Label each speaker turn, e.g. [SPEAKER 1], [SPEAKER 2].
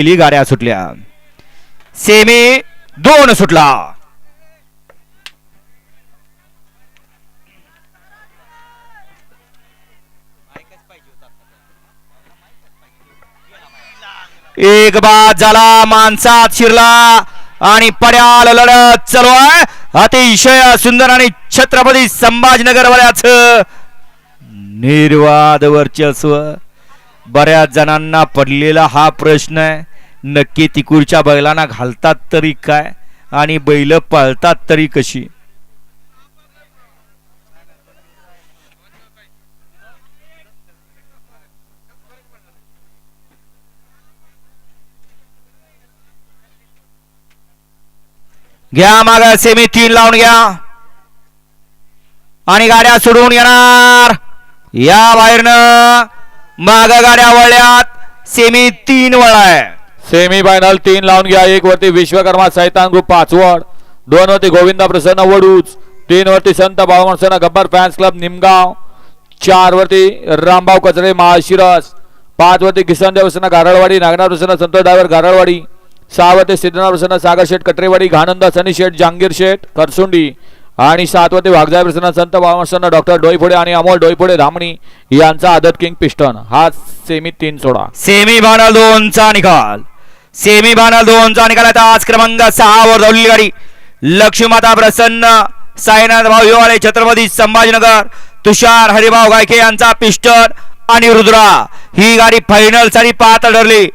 [SPEAKER 1] पहिली गाड्या सुटल्या. सेमी दोन सुटला. एक बाद झाला माणसात शिरला आणि पड्याल लढत चालू आहे. अतिशय सुंदर आणि छत्रपती संभाजीनगर वाल्याच निर्वाद वर्चस्व. बऱ्याच जणांना पडलेला हा प्रश्न आहे. नक्की तिकूरच्या बैलांना घालतात तरी काय आणि बैल पळतात तरी कशी? घ्या माग सेमी तीन लावून घ्या. आणि गाड्या सोडून येणार. या बाहेरनं माग गाड्या वळल्यात. सेमी तीन वळाय.
[SPEAKER 2] सेमी फायनल तीन लावून घ्या. एक वरती विश्वकर्मा सैतान ग्रुप पाचवड. दोन वरती गोविंदा प्रसन्न वडूच तीन वरती संत बाळमणसेना गब्बर फॅन्स क्लब निमगाव. चार वरती रामभाव कचरे महाशिरस पाच वरती किसनदेव प्रसन्न गारळवाडी नागनाथ प्रसन्न संतोष डायव्हर गारळवाडी. सहा वरती सिद्धनाथ प्रसन्न सागर शेठ कटरेवाडी घानंद सनी शेठ जहांगीर शेठ करसुंडी आणि सात वरती वाघजाय प्रसन्न संत बाळमणसेना डॉक्टर डोईफोडे आणि अमोल डोईफोडे धामणी यांचा आदत किंग पिस्टन. हा सेमी तीन सोडा.
[SPEAKER 1] सेमी फायनल दोनचा निकाल. सेमी फायनल दोनचा निकाल आता आज क्रमांक सहा वर धावलेली गाडी. लक्ष्मीमाता प्रसन्न साईनाथ भाऊ हिवाळे छत्रपती संभाजीनगर तुषार हरिभाऊ गायके यांचा पिस्टन आणि रुद्रा. ही गाडी फायनलसाठी पाहता ठरली.